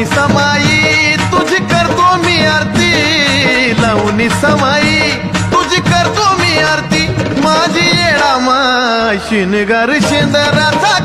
लावणी समाई तुझी करतो मी आरती. लावणी समाई तुझी करतो मी आरती. माझी येळा मा शिनगर शिंदराचा